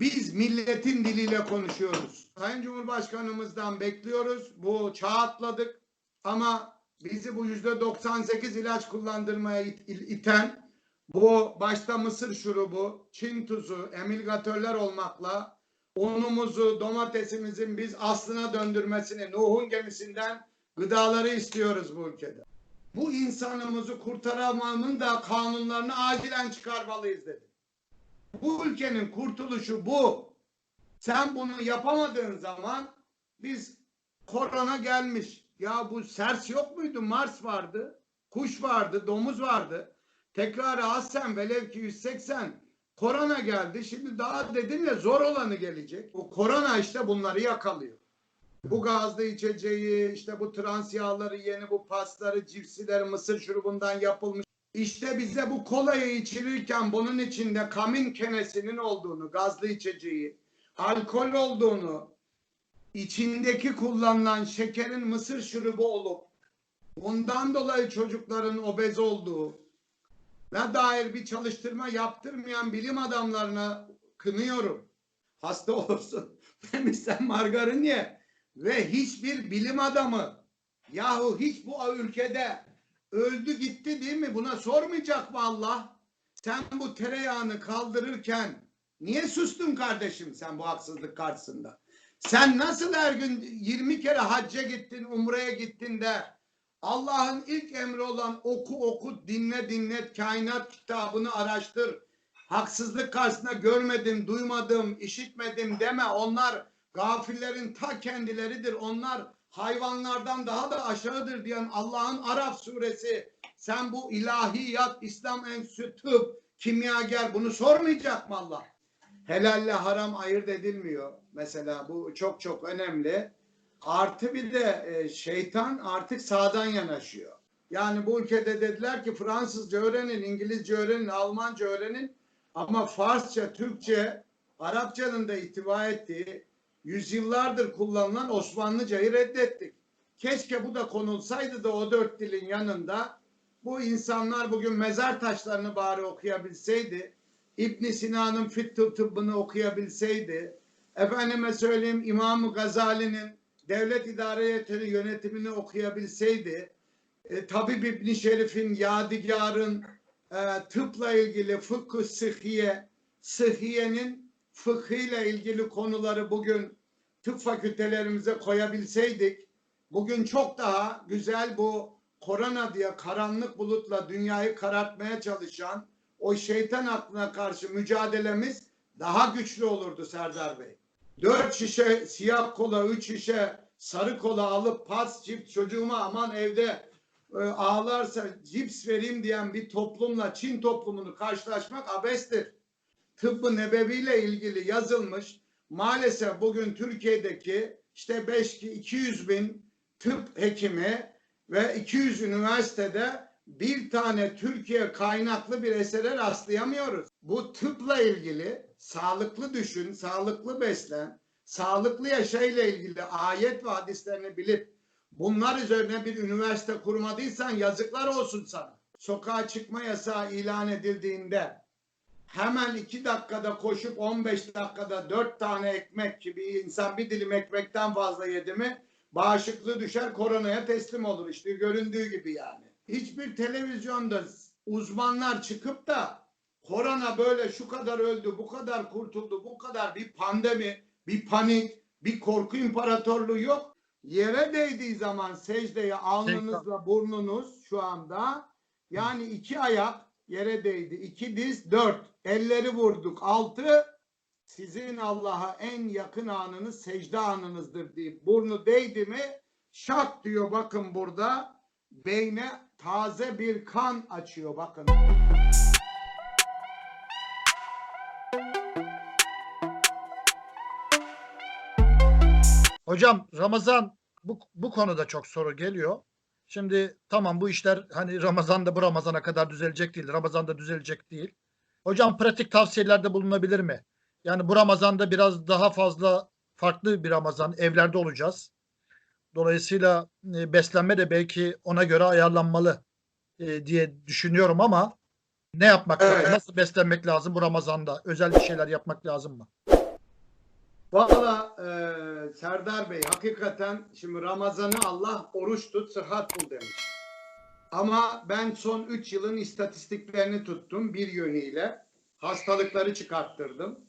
Biz milletin diliyle konuşuyoruz. Sayın Cumhurbaşkanımızdan bekliyoruz. Bu çağ atladık ama bizi bu yüzde 98 ilaç kullandırmaya it- iten bu başta mısır şurubu, Çin tuzu, emilgatörler olmakla unumuzu, domatesimizin biz aslına döndürmesini Nuh'un gemisinden gıdaları istiyoruz bu ülkede. Bu insanımızı kurtaramamın da kanunlarını acilen çıkarmalıyız dedi. Bu ülkenin kurtuluşu bu. Sen bunu yapamadığın zaman biz korona gelmiş. Ya bu SARS yok muydu? Mars vardı. Kuş vardı, domuz vardı. Tekrarı azsen velev ki 180 korona geldi. Şimdi daha dedim ya zor olanı gelecek. Bu korona işte bunları yakalıyor. Bu gazlı içeceği, işte bu trans yağları, yeni bu pasları, cipsileri, mısır şurubundan yapılmış. İşte bize bu kolayı içirirken bunun içinde kamin kenesinin olduğunu, gazlı içeceği, alkol olduğunu, içindeki kullanılan şekerin mısır şurubu olup bundan dolayı çocukların obez olduğu ve dair bir çalıştırma yaptırmayan bilim adamlarına kınıyorum. Hasta olursun. Demişsen margarin ye. Ve hiçbir bilim adamı yahu hiç bu ülkede öldü gitti değil mi? Buna sormayacak mı Allah? Sen bu tereyağını kaldırırken niye sustun kardeşim sen bu haksızlık karşısında? Sen nasıl her gün 20 kere hacca gittin, umreye gittin de Allah'ın ilk emri olan oku oku dinle dinlet kainat kitabını araştır. Haksızlık karşısında görmedim, duymadım, işitmedim deme. Onlar gafillerin ta kendileridir. Onlar hayvanlardan daha da aşağıdır diyen Allah'ın Araf suresi. Sen bu ilahiyat, İslam enstitüsü, tıp, kimyager bunu sormayacak mı Allah? Helalle haram ayırt edilmiyor. Mesela bu çok çok önemli. Artı bir de e, şeytan artık sağdan yanaşıyor. Yani bu ülkede dediler ki Fransızca öğrenin, İngilizce öğrenin, Almanca öğrenin. Ama Farsça, Türkçe, Arapçanın da ihtiva ettiği yüzyıllardır kullanılan Osmanlıcayı reddettik. Keşke bu da konulsaydı da o dört dilin yanında bu insanlar bugün mezar taşlarını bari okuyabilseydi, İbn Sina'nın Fittü tıbbını okuyabilseydi, efendime söyleyeyim İmam Gazali'nin devlet idareyetleri yönetimini okuyabilseydi, e, Tabip İbn Şerif'in Yadigar'ın e, tıpla ilgili fıkıh sıhhiye, sıhhiyenin fıkhıyla ilgili konuları bugün tıp fakültelerimize koyabilseydik, bugün çok daha güzel bu korona diye karanlık bulutla dünyayı karartmaya çalışan o şeytan aklına karşı mücadelemiz daha güçlü olurdu Serdar Bey. Dört şişe siyah kola, üç şişe sarı kola alıp pas cips çocuğuma aman evde e, ağlarsa cips vereyim diyen bir toplumla Çin toplumunu karşılaşmak abestir. Tıbbı nebeviyle ilgili yazılmış maalesef bugün Türkiye'deki işte 5 200 bin tıp hekimi ve 200 üniversitede bir tane Türkiye kaynaklı bir esere rastlayamıyoruz. Bu tıpla ilgili sağlıklı düşün, sağlıklı beslen, sağlıklı yaşayla ilgili ayet ve hadislerini bilip bunlar üzerine bir üniversite kurmadıysan yazıklar olsun sana. Sokağa çıkma yasağı ilan edildiğinde hemen iki dakikada koşup 15 dakikada dört tane ekmek gibi insan bir dilim ekmekten fazla yedi mi bağışıklığı düşer koronaya teslim olur işte göründüğü gibi yani. Hiçbir televizyonda uzmanlar çıkıp da korona böyle şu kadar öldü, bu kadar kurtuldu, bu kadar bir pandemi, bir panik, bir korku imparatorluğu yok. Yere değdiği zaman secdeye alnınızla burnunuz şu anda yani iki ayak yere değdi, iki diz dört, elleri vurduk altı sizin Allah'a en yakın anınız secde anınızdır deyip burnu değdi mi şak diyor bakın burada beyne taze bir kan açıyor bakın. Hocam Ramazan bu, bu konuda çok soru geliyor. Şimdi tamam bu işler hani Ramazan'da bu Ramazan'a kadar düzelecek değil. Ramazan'da düzelecek değil. Hocam pratik tavsiyelerde bulunabilir mi? Yani bu Ramazan'da biraz daha fazla farklı bir Ramazan. Evlerde olacağız. Dolayısıyla e, beslenme de belki ona göre ayarlanmalı e, diye düşünüyorum ama ne yapmak Evet. lazım? Nasıl beslenmek lazım bu Ramazan'da? Özel bir şeyler yapmak lazım mı? Valla e, Serdar Bey hakikaten şimdi Ramazan'ı Allah oruç tut sıhhat bul demiş. Ama ben son 3 yılın istatistiklerini tuttum bir yönüyle. Hastalıkları çıkarttırdım.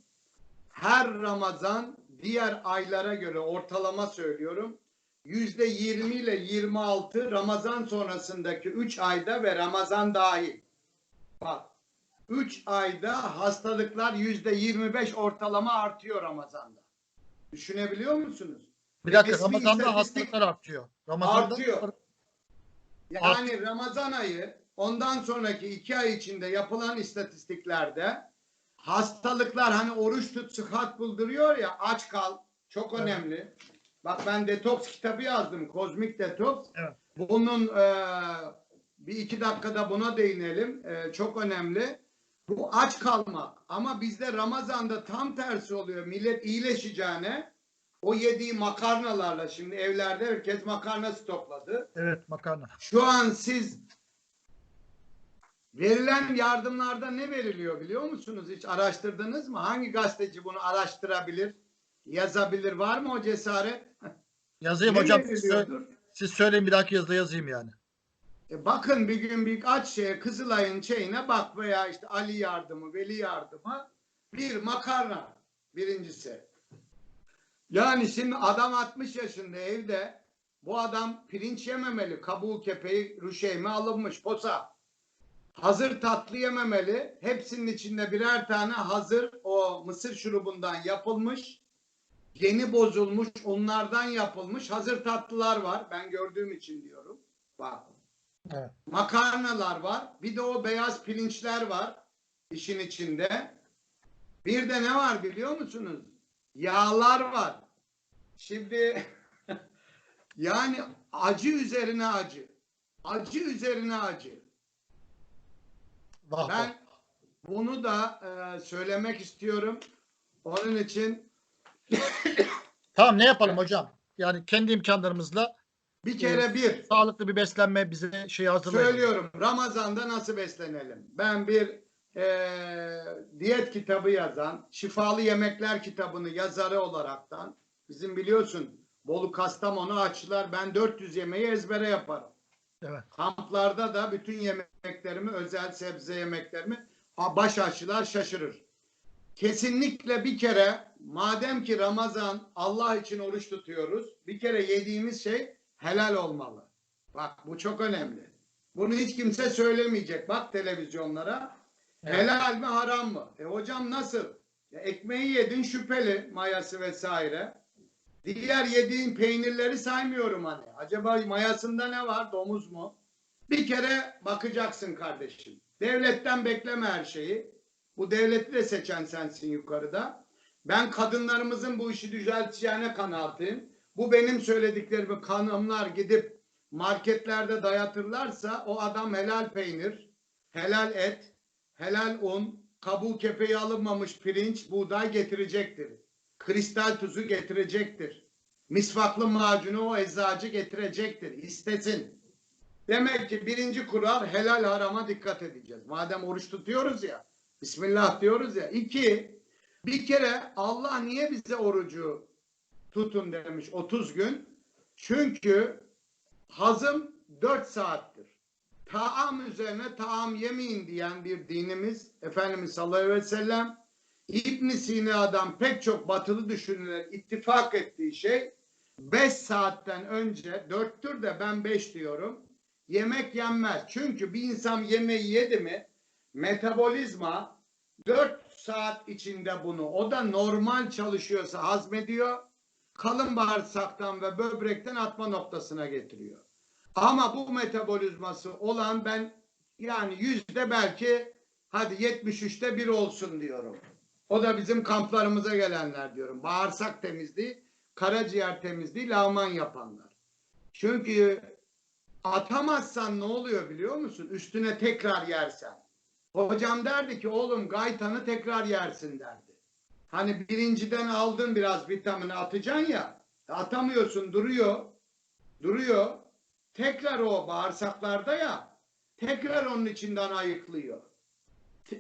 Her Ramazan diğer aylara göre ortalama söylüyorum. Yüzde 20 ile 26 Ramazan sonrasındaki 3 ayda ve Ramazan dahil. Bak 3 ayda hastalıklar yüzde 25 ortalama artıyor Ramazan'da. Düşünebiliyor musunuz? Bir dakika Resmi Ramazan'da istatistik- hastalıklar artıyor. Ramazan'da Artıyor. Yani Ramazan ayı ondan sonraki iki ay içinde yapılan istatistiklerde hastalıklar hani oruç tut sıhhat bulduruyor ya aç kal çok Evet. önemli. Bak ben detoks kitabı yazdım. Kozmik detoks. Evet. Bunun e, bir iki dakikada buna değinelim. E, çok önemli. Bu aç kalmak. Ama bizde Ramazan'da tam tersi oluyor. Millet iyileşeceğine o yediği makarnalarla şimdi evlerde herkes makarna stokladı. Evet makarna. Şu an siz verilen yardımlarda ne veriliyor biliyor musunuz? Hiç araştırdınız mı? Hangi gazeteci bunu araştırabilir? Yazabilir. Var mı o cesaret? Yazayım Ne hocam. Siz, siz söyleyin bir dahaki yazıda yazayım yani. E bakın bir gün bir aç şeye Kızılay'ın şeyine bak veya işte Ali yardımı, Veli yardımı bir makarna birincisi. Yani şimdi adam 60 yaşında evde bu adam pirinç yememeli. Kabuğu kepeği rüşeyme alınmış posa. Hazır tatlı yememeli. Hepsinin içinde birer tane hazır o mısır şurubundan yapılmış. Yeni bozulmuş onlardan yapılmış hazır tatlılar var. Ben gördüğüm için diyorum. Bak Evet. makarnalar var. Bir de o beyaz pirinçler var işin içinde. Bir de ne var biliyor musunuz? Yağlar var. Şimdi yani acı üzerine acı. Acı üzerine acı. Vah. Ben bunu da e, söylemek istiyorum. Onun için Tamam ne yapalım hocam? Yani kendi imkanlarımızla bir kere bir sağlıklı bir beslenme bize şey hazırlayalım. Söylüyorum Ramazan'da nasıl beslenelim? Ben bir eee, diyet kitabı yazan, şifalı yemekler kitabını yazarı olaraktan bizim biliyorsun Bolu Kastamonu açtılar. Ben 400 yemeği ezbere yaparım. Evet. Kamplarda da bütün yemeklerimi, özel sebze yemeklerimi ha, baş aşçılar şaşırır. Kesinlikle bir kere madem ki Ramazan Allah için oruç tutuyoruz, bir kere yediğimiz şey helal olmalı. Bak bu çok önemli. Bunu hiç kimse söylemeyecek. Bak televizyonlara. Evet. Helal mi haram mı? E hocam nasıl? Ya ekmeği yedin şüpheli mayası vesaire. Diğer yediğin peynirleri saymıyorum hani. Acaba mayasında ne var? Domuz mu? Bir kere bakacaksın kardeşim. Devletten bekleme her şeyi. Bu devleti de seçen sensin yukarıda. Ben kadınlarımızın bu işi düzelteceğine kanaatim. Bu benim söylediklerimi kanımlar gidip marketlerde dayatırlarsa o adam helal peynir, helal et, helal un, kabuğu kepeği alınmamış pirinç, buğday getirecektir. Kristal tuzu getirecektir. Misvaklı macunu o eczacı getirecektir. İstesin. Demek ki birinci kural helal harama dikkat edeceğiz. Madem oruç tutuyoruz ya, Bismillah diyoruz ya. İki, bir kere Allah niye bize orucu tutun demiş 30 gün? Çünkü hazım 4 saattir. Taam üzerine taam yemeyin diyen bir dinimiz Efendimiz sallallahu aleyhi ve sellem İbn Sina'dan pek çok batılı düşünürler ittifak ettiği şey 5 saatten önce 4'tür de ben 5 diyorum. Yemek yenmez. Çünkü bir insan yemeği yedi mi metabolizma 4 saat içinde bunu o da normal çalışıyorsa hazmediyor. Kalın bağırsaktan ve böbrekten atma noktasına getiriyor. Ama bu metabolizması olan ben yani yüzde belki hadi 73'te bir olsun diyorum. O da bizim kamplarımıza gelenler diyorum. Bağırsak temizliği, karaciğer temizliği, lağman yapanlar. Çünkü atamazsan ne oluyor biliyor musun? Üstüne tekrar yersen. Hocam derdi ki oğlum gaytanı tekrar yersin derdi. Hani birinciden aldın biraz vitamini atacaksın ya. Atamıyorsun duruyor. Duruyor. Tekrar o bağırsaklarda ya. Tekrar onun içinden ayıklıyor.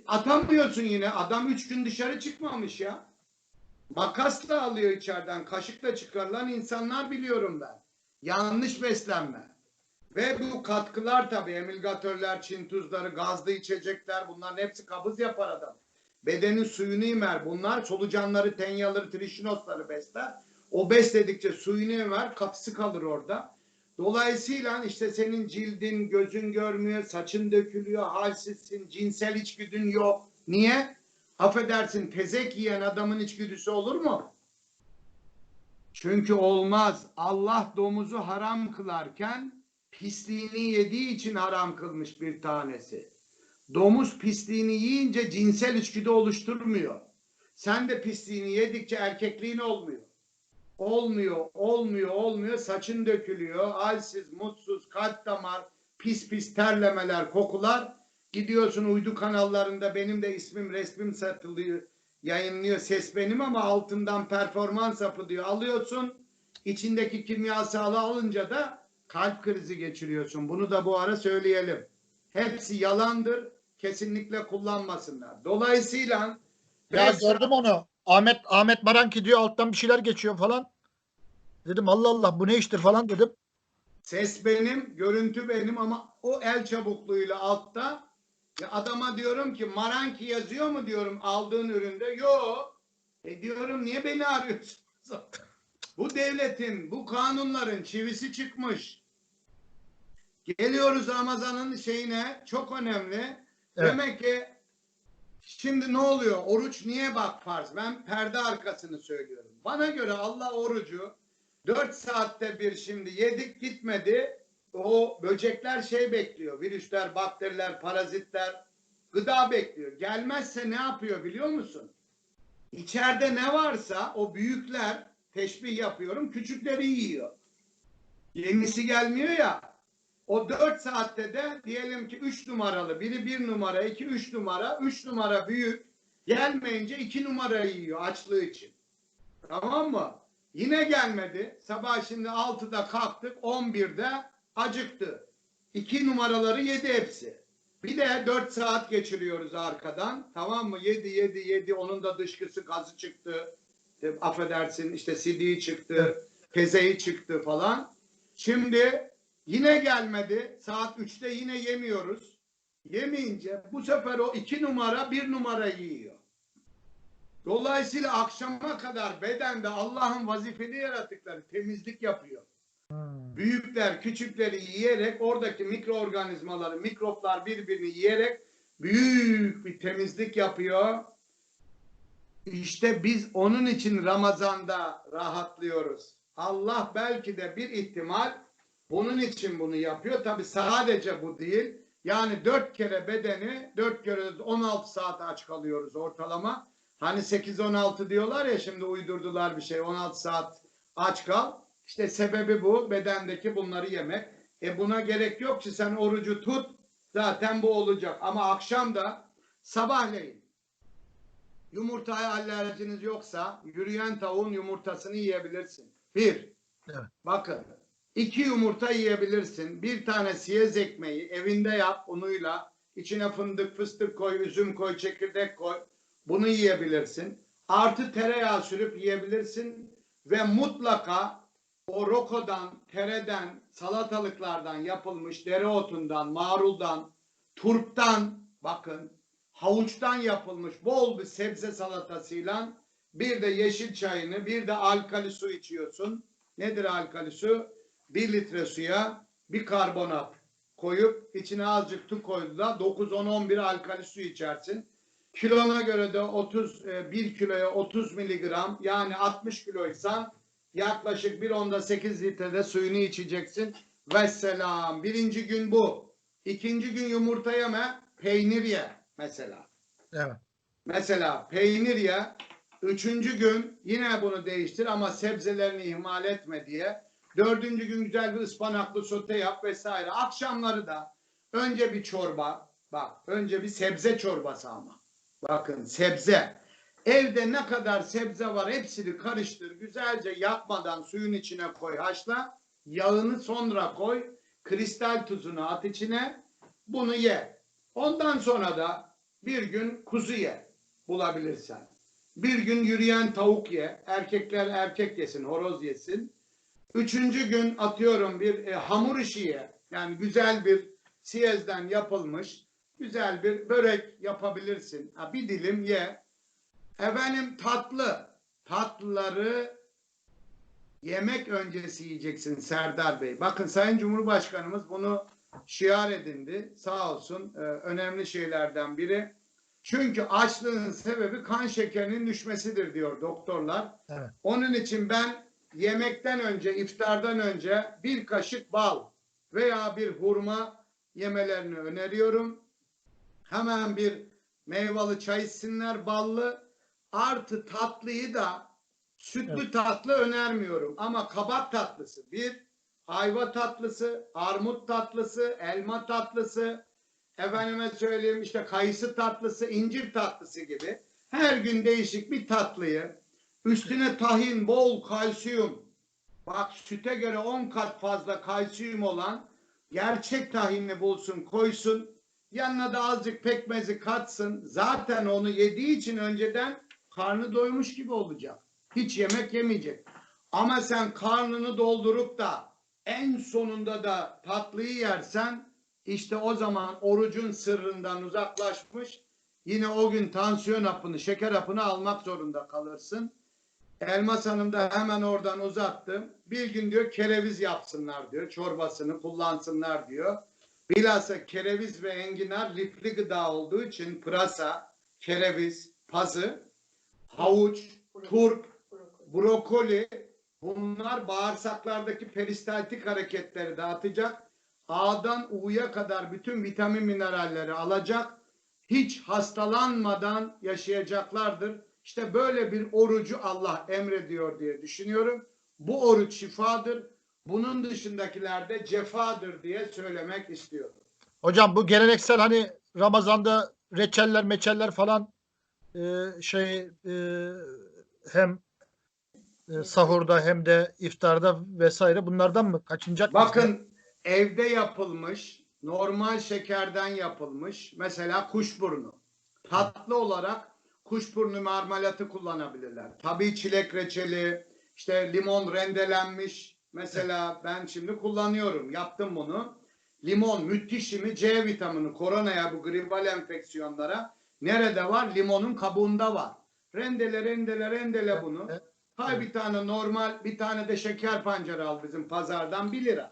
Atamıyorsun yine. Adam üç gün dışarı çıkmamış ya. Makasla alıyor içeriden, kaşıkla çıkarılan insanlar biliyorum ben. Yanlış beslenme. Ve bu katkılar tabii emilgatörler, çin tuzları, gazlı içecekler bunların hepsi kabız yapar adam. Bedenin suyunu imer. Bunlar solucanları, tenyaları, trişinosları besler. O besledikçe suyunu emer, katısı kalır orada. Dolayısıyla işte senin cildin, gözün görmüyor, saçın dökülüyor, halsizsin, cinsel içgüdün yok. Niye? Affedersin tezek yiyen adamın içgüdüsü olur mu? Çünkü olmaz. Allah domuzu haram kılarken pisliğini yediği için haram kılmış bir tanesi. Domuz pisliğini yiyince cinsel içgüdü oluşturmuyor. Sen de pisliğini yedikçe erkekliğin olmuyor. Olmuyor, olmuyor, olmuyor. Saçın dökülüyor. Halsiz, mutsuz, kalp damar, pis pis terlemeler, kokular. Gidiyorsun uydu kanallarında benim de ismim, resmim satılıyor. Yayınlıyor ses benim ama altından performans hapı diyor. Alıyorsun. içindeki kimyasalı alınca da kalp krizi geçiriyorsun. Bunu da bu ara söyleyelim. Hepsi yalandır. Kesinlikle kullanmasınlar. Dolayısıyla Ya beş gördüm onu. Ahmet Ahmet Baranki diyor alttan bir şeyler geçiyor falan. Dedim Allah Allah bu ne iştir falan dedim. Ses benim, görüntü benim ama o el çabukluğuyla altta ya adama diyorum ki Maranki yazıyor mu diyorum aldığın üründe. Yok. E diyorum niye beni arıyorsunuz? bu devletin, bu kanunların çivisi çıkmış. Geliyoruz Ramazan'ın şeyine çok önemli. Evet. Demek ki şimdi ne oluyor? Oruç niye bak farz? Ben perde arkasını söylüyorum. Bana göre Allah orucu 4 saatte bir şimdi yedik gitmedi. O böcekler şey bekliyor. Virüsler, bakteriler, parazitler gıda bekliyor. Gelmezse ne yapıyor biliyor musun? İçeride ne varsa o büyükler teşbih yapıyorum küçükleri yiyor. Yenisi gelmiyor ya. O 4 saatte de diyelim ki 3 numaralı biri 1 numara 2 3 numara 3 numara büyük gelmeyince 2 numarayı yiyor açlığı için. Tamam mı? Yine gelmedi. Sabah şimdi 6'da kalktık 11'de acıktı. 2 numaraları yedi hepsi. Bir de 4 saat geçiriyoruz arkadan. Tamam mı? Yedi yedi yedi onun da dışkısı gazı çıktı. İşte affedersin işte sidiği çıktı. Kezeyi çıktı falan. Şimdi yine gelmedi. Saat 3'te yine yemiyoruz. Yemeyince bu sefer o 2 numara 1 numara yiyor. Dolayısıyla akşama kadar bedende Allah'ın vazifeli yaratıkları temizlik yapıyor. Büyükler küçükleri yiyerek oradaki mikroorganizmaları, mikroplar birbirini yiyerek büyük bir temizlik yapıyor. İşte biz onun için Ramazan'da rahatlıyoruz. Allah belki de bir ihtimal bunun için bunu yapıyor. Tabi sadece bu değil. Yani dört kere bedeni, dört kere 16 saat aç kalıyoruz ortalama. Hani 8-16 diyorlar ya şimdi uydurdular bir şey 16 saat aç kal. İşte sebebi bu bedendeki bunları yemek. E buna gerek yok ki sen orucu tut zaten bu olacak. Ama akşam da sabahleyin yumurtaya alerjiniz yoksa yürüyen tavuğun yumurtasını yiyebilirsin. Bir. Evet. Bakın. İki yumurta yiyebilirsin. Bir tane siyez ekmeği evinde yap unuyla. içine fındık, fıstık koy, üzüm koy, çekirdek koy. Bunu yiyebilirsin. Artı tereyağı sürüp yiyebilirsin. Ve mutlaka o rokodan, tereden, salatalıklardan yapılmış dereotundan, maruldan, turptan, bakın havuçtan yapılmış bol bir sebze salatasıyla bir de yeşil çayını, bir de alkali su içiyorsun. Nedir alkali su? Bir litre suya bir karbonat koyup içine azıcık tu koydu da 9, 10, 11 alkali su içersin. Kilona göre de 30, e, 1 kiloya 30 miligram yani 60 kiloysan yaklaşık bir onda 8 litrede suyunu içeceksin. Vesselam. Birinci gün bu. İkinci gün yumurta yeme, peynir ye mesela. Evet. Mesela peynir ye. Üçüncü gün yine bunu değiştir ama sebzelerini ihmal etme diye. Dördüncü gün güzel bir ıspanaklı sote yap vesaire. Akşamları da önce bir çorba. Bak önce bir sebze çorbası ama. Bakın sebze. Evde ne kadar sebze var hepsini karıştır. Güzelce yapmadan suyun içine koy haşla. Yağını sonra koy. Kristal tuzunu at içine. Bunu ye. Ondan sonra da bir gün kuzu ye bulabilirsen. Bir gün yürüyen tavuk ye. Erkekler erkek yesin, horoz yesin. Üçüncü gün atıyorum bir e, hamur işi ye. Yani güzel bir siyezden yapılmış güzel bir börek yapabilirsin. Ha, bir dilim ye. Efendim tatlı. Tatlıları yemek öncesi yiyeceksin Serdar Bey. Bakın Sayın Cumhurbaşkanımız bunu şiar edindi. Sağ olsun e, önemli şeylerden biri. Çünkü açlığın sebebi kan şekerinin düşmesidir diyor doktorlar. Evet. Onun için ben yemekten önce, iftardan önce bir kaşık bal veya bir hurma yemelerini öneriyorum. Hemen bir meyveli çay içsinler ballı. Artı tatlıyı da sütlü tatlı önermiyorum. Ama kabak tatlısı bir, ayva tatlısı, armut tatlısı, elma tatlısı, efendime söyleyeyim işte kayısı tatlısı, incir tatlısı gibi her gün değişik bir tatlıyı üstüne tahin, bol kalsiyum. Bak süte göre 10 kat fazla kalsiyum olan gerçek tahinini bulsun koysun. Yanına da azıcık pekmezi katsın. Zaten onu yediği için önceden karnı doymuş gibi olacak. Hiç yemek yemeyecek. Ama sen karnını doldurup da en sonunda da tatlıyı yersen işte o zaman orucun sırrından uzaklaşmış yine o gün tansiyon hapını, şeker hapını almak zorunda kalırsın. Elmas Hanım da hemen oradan uzattı. Bir gün diyor kereviz yapsınlar diyor. Çorbasını kullansınlar diyor. Bilhassa kereviz ve enginar lifli gıda olduğu için pırasa, kereviz, pazı, havuç, turp, brokoli bunlar bağırsaklardaki peristaltik hareketleri dağıtacak. A'dan U'ya kadar bütün vitamin mineralleri alacak. Hiç hastalanmadan yaşayacaklardır. İşte böyle bir orucu Allah emrediyor diye düşünüyorum. Bu oruç şifadır. Bunun dışındakiler de cefadır diye söylemek istiyorum. Hocam bu geleneksel hani Ramazan'da reçeller meçeller falan e, şey e, hem e, sahurda hem de iftarda vesaire bunlardan mı kaçınacak? Bakın evde yapılmış, normal şekerden yapılmış mesela kuşburnu. Tatlı olarak kuşburnu marmelatı kullanabilirler. Tabii çilek reçeli, işte limon rendelenmiş. Mesela ben şimdi kullanıyorum. Yaptım bunu. Limon müthiş mi? C vitamini koronaya bu gribal enfeksiyonlara nerede var? Limonun kabuğunda var. Rendele rendele rendele bunu. Hay bir tane normal bir tane de şeker pancarı al bizim pazardan 1 lira.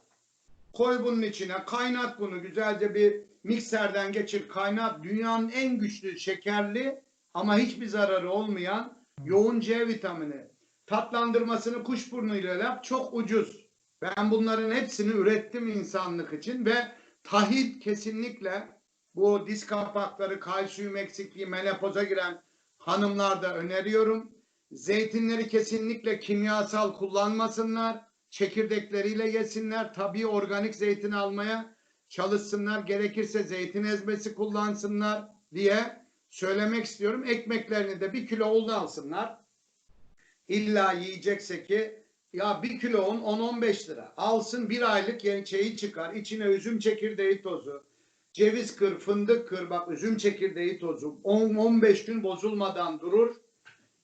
Koy bunun içine kaynat bunu güzelce bir mikserden geçir kaynat. Dünyanın en güçlü şekerli ama hiçbir zararı olmayan yoğun C vitamini. Tatlandırmasını kuşburnuyla yap çok ucuz. Ben bunların hepsini ürettim insanlık için ve tahit kesinlikle bu diz kapakları, kalsiyum eksikliği, menopoza giren hanımlarda öneriyorum. Zeytinleri kesinlikle kimyasal kullanmasınlar. Çekirdekleriyle yesinler. Tabii organik zeytin almaya çalışsınlar. Gerekirse zeytin ezmesi kullansınlar diye söylemek istiyorum. Ekmeklerini de bir kilo un alsınlar. İlla yiyecekse ki ya bir kilo un 10-15 lira. Alsın bir aylık yeni şeyi çıkar. İçine üzüm çekirdeği tozu, ceviz kır, fındık kır. Bak üzüm çekirdeği tozu 10-15 gün bozulmadan durur.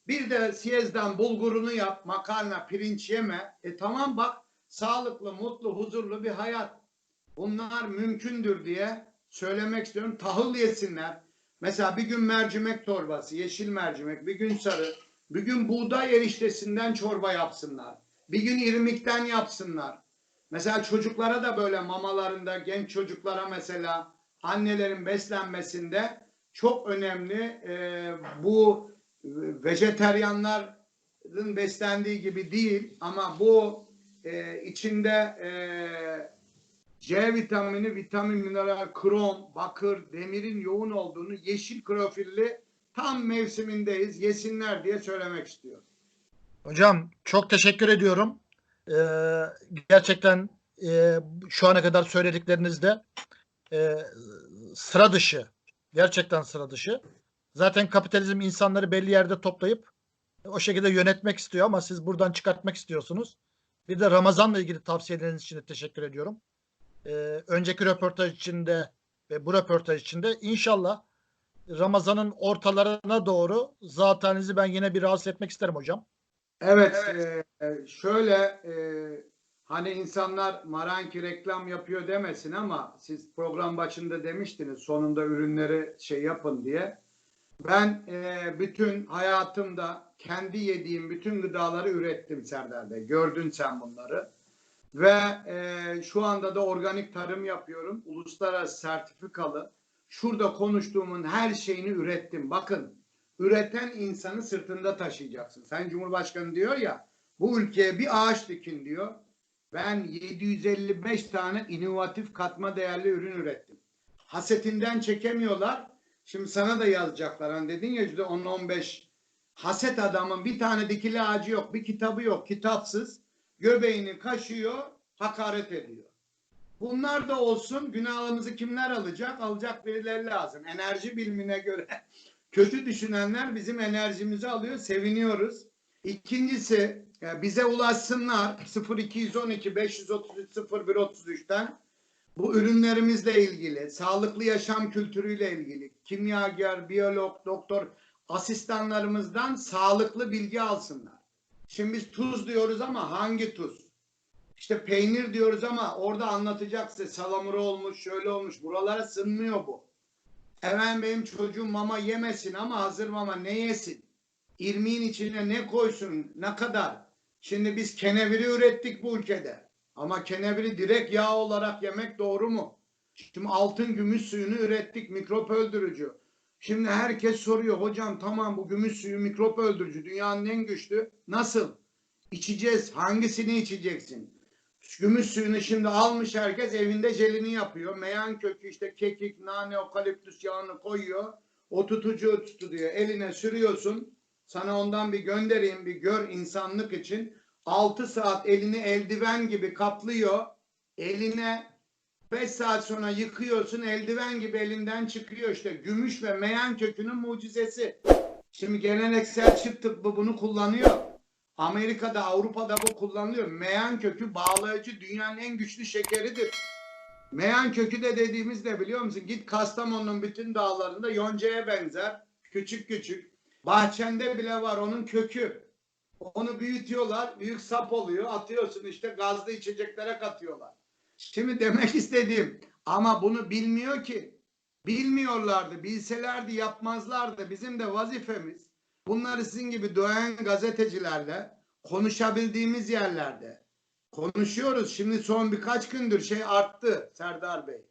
Bir de siyezden bulgurunu yap, makarna, pirinç yeme. E tamam bak sağlıklı, mutlu, huzurlu bir hayat. Bunlar mümkündür diye söylemek istiyorum. Tahıl yesinler. Mesela bir gün mercimek torbası, yeşil mercimek, bir gün sarı, bir gün buğday eriştesinden çorba yapsınlar. Bir gün irmikten yapsınlar. Mesela çocuklara da böyle mamalarında genç çocuklara mesela annelerin beslenmesinde çok önemli e, bu vejeteryanların beslendiği gibi değil ama bu e, içinde e, C vitamini, vitamin, mineral, krom, bakır, demirin yoğun olduğunu yeşil klorofilli tam mevsimindeyiz yesinler diye söylemek istiyorum. Hocam çok teşekkür ediyorum. Ee, gerçekten e, şu ana kadar söylediklerinizde e, sıra dışı. Gerçekten sıra dışı. Zaten kapitalizm insanları belli yerde toplayıp o şekilde yönetmek istiyor ama siz buradan çıkartmak istiyorsunuz. Bir de Ramazan'la ilgili tavsiyeleriniz için de teşekkür ediyorum. Ee, önceki röportaj içinde ve bu röportaj içinde inşallah Ramazan'ın ortalarına doğru zatenizi ben yine bir rahatsız etmek isterim hocam. Evet, e, e, şöyle e, hani insanlar Maranki reklam yapıyor demesin ama siz program başında demiştiniz sonunda ürünleri şey yapın diye. Ben e, bütün hayatımda kendi yediğim bütün gıdaları ürettim Serdar Bey. Gördün sen bunları. Ve e, şu anda da organik tarım yapıyorum. Uluslararası sertifikalı. Şurada konuştuğumun her şeyini ürettim. Bakın üreten insanı sırtında taşıyacaksın. Sayın Cumhurbaşkanı diyor ya bu ülkeye bir ağaç dikin diyor. Ben 755 tane inovatif katma değerli ürün ürettim. Hasetinden çekemiyorlar. Şimdi sana da yazacaklar. Hani dedin ya %10-15 haset adamın bir tane dikili ağacı yok. Bir kitabı yok. Kitapsız. Göbeğini kaşıyor. Hakaret ediyor. Bunlar da olsun. Günahımızı kimler alacak? Alacak birileri lazım. Enerji bilimine göre kötü düşünenler bizim enerjimizi alıyor. Seviniyoruz. İkincisi bize ulaşsınlar 0212 533 0133'ten bu ürünlerimizle ilgili, sağlıklı yaşam kültürüyle ilgili, kimyager, biyolog, doktor asistanlarımızdan sağlıklı bilgi alsınlar. Şimdi biz tuz diyoruz ama hangi tuz? İşte peynir diyoruz ama orada anlatacak size salamura olmuş, şöyle olmuş. Buralara sınmıyor bu. Hemen benim çocuğum mama yemesin ama hazır mama ne yesin? İrmiğin içine ne koysun, ne kadar? Şimdi biz keneviri ürettik bu ülkede. Ama keneviri direkt yağ olarak yemek doğru mu? Şimdi altın gümüş suyunu ürettik, mikrop öldürücü. Şimdi herkes soruyor, hocam tamam bu gümüş suyu mikrop öldürücü, dünyanın en güçlü. Nasıl? İçeceğiz, hangisini içeceksin? Gümüş suyunu şimdi almış herkes evinde jelini yapıyor. Meyan kökü işte kekik, nane, okaliptüs yağını koyuyor. O tutucu tutuyor. Eline sürüyorsun. Sana ondan bir göndereyim bir gör insanlık için. 6 saat elini eldiven gibi kaplıyor. Eline 5 saat sonra yıkıyorsun eldiven gibi elinden çıkıyor işte. Gümüş ve meyan kökünün mucizesi. Şimdi geleneksel çift tıbbı bunu kullanıyor. Amerika'da, Avrupa'da bu kullanılıyor. Meyan kökü bağlayıcı dünyanın en güçlü şekeridir. Meyan kökü de dediğimiz ne biliyor musun? Git Kastamonu'nun bütün dağlarında yoncaya benzer. Küçük küçük. Bahçende bile var onun kökü. Onu büyütüyorlar. Büyük sap oluyor. Atıyorsun işte gazlı içeceklere katıyorlar. Şimdi demek istediğim ama bunu bilmiyor ki. Bilmiyorlardı. Bilselerdi yapmazlardı. Bizim de vazifemiz bunları sizin gibi doğan gazetecilerle konuşabildiğimiz yerlerde konuşuyoruz. Şimdi son birkaç gündür şey arttı Serdar Bey.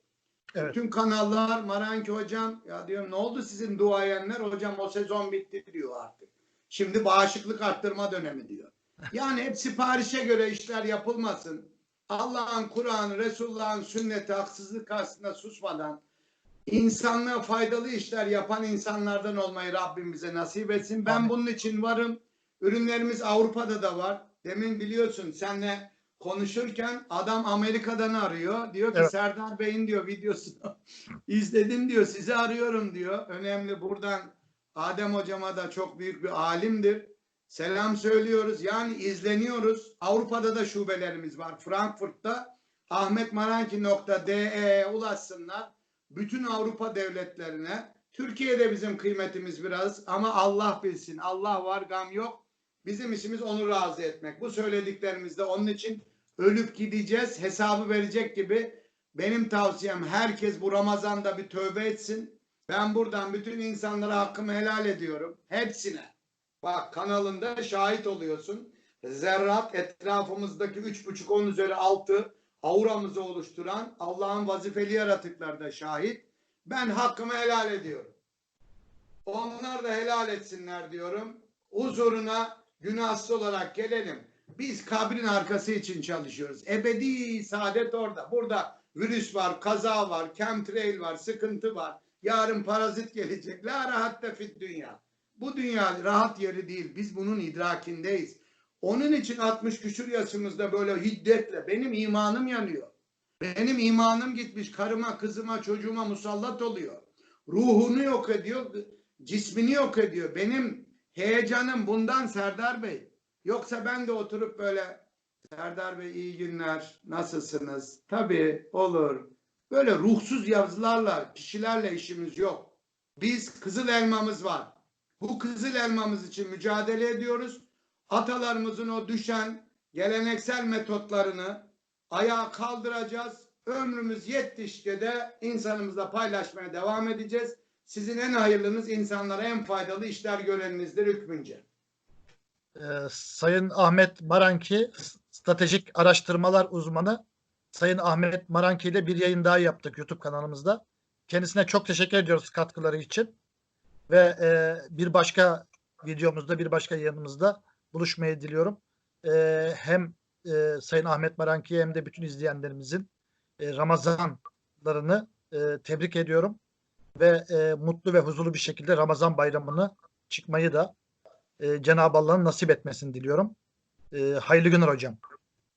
Evet. Bütün kanallar Maranki hocam ya diyorum ne oldu sizin duayenler hocam o sezon bitti diyor artık. Şimdi bağışıklık arttırma dönemi diyor. Yani hep siparişe göre işler yapılmasın. Allah'ın Kur'an'ı, Resulullah'ın sünneti haksızlık karşısında susmadan insanlığa faydalı işler yapan insanlardan olmayı Rabbim bize nasip etsin. Ben Amin. bunun için varım. Ürünlerimiz Avrupa'da da var. Demin biliyorsun senle konuşurken adam Amerika'dan arıyor. Diyor ki Evet. Serdar Bey'in diyor videosunu izledim diyor. Sizi arıyorum diyor. Önemli buradan Adem hocama da çok büyük bir alimdir. Selam söylüyoruz. Yani izleniyoruz. Avrupa'da da şubelerimiz var. Frankfurt'ta ahmetmaranki.de'ye ulaşsınlar. Bütün Avrupa devletlerine. Türkiye'de bizim kıymetimiz biraz ama Allah bilsin. Allah var gam yok. Bizim işimiz onu razı etmek. Bu söylediklerimizde onun için ölüp gideceğiz. Hesabı verecek gibi benim tavsiyem herkes bu Ramazan'da bir tövbe etsin. Ben buradan bütün insanlara hakkımı helal ediyorum. Hepsine. Bak kanalında şahit oluyorsun. Zerrat etrafımızdaki üç buçuk on üzeri altı auramızı oluşturan Allah'ın vazifeli yaratıkları da şahit. Ben hakkımı helal ediyorum. Onlar da helal etsinler diyorum. Huzuruna günahsız olarak gelelim. Biz kabrin arkası için çalışıyoruz. Ebedi saadet orada. Burada virüs var, kaza var, chemtrail var, sıkıntı var. Yarın parazit gelecek. La rahatte fit dünya. Bu dünya rahat yeri değil. Biz bunun idrakindeyiz. Onun için 60 küsur yaşımızda böyle hiddetle benim imanım yanıyor. Benim imanım gitmiş. Karıma, kızıma, çocuğuma musallat oluyor. Ruhunu yok ediyor. Cismini yok ediyor. Benim heyecanım bundan Serdar Bey. Yoksa ben de oturup böyle Serdar Bey iyi günler. Nasılsınız? Tabii olur. Böyle ruhsuz yazılarla, kişilerle işimiz yok. Biz kızıl elmamız var. Bu kızıl elmamız için mücadele ediyoruz. Atalarımızın o düşen geleneksel metotlarını ayağa kaldıracağız. Ömrümüz yetişçe de insanımızla paylaşmaya devam edeceğiz. Sizin en hayırlınız insanlara en faydalı işler göreninizdir hükmünce. Ee, Sayın Ahmet Maranki stratejik araştırmalar uzmanı Sayın Ahmet Maranki ile bir yayın daha yaptık YouTube kanalımızda. Kendisine çok teşekkür ediyoruz katkıları için. Ve e, bir başka videomuzda, bir başka yayınımızda buluşmayı diliyorum. E, hem e, Sayın Ahmet Maranki'ye hem de bütün izleyenlerimizin e, Ramazanlarını e, tebrik ediyorum. Ve e, mutlu ve huzurlu bir şekilde Ramazan bayramını çıkmayı da e, Cenab-ı Allah'ın nasip etmesini diliyorum. E, hayırlı günler hocam.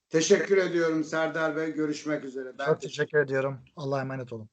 Teşekkür ediyorum Serdar Bey. Görüşmek üzere. Ben Çok teşekkür ediyorum. Allah'a emanet olun.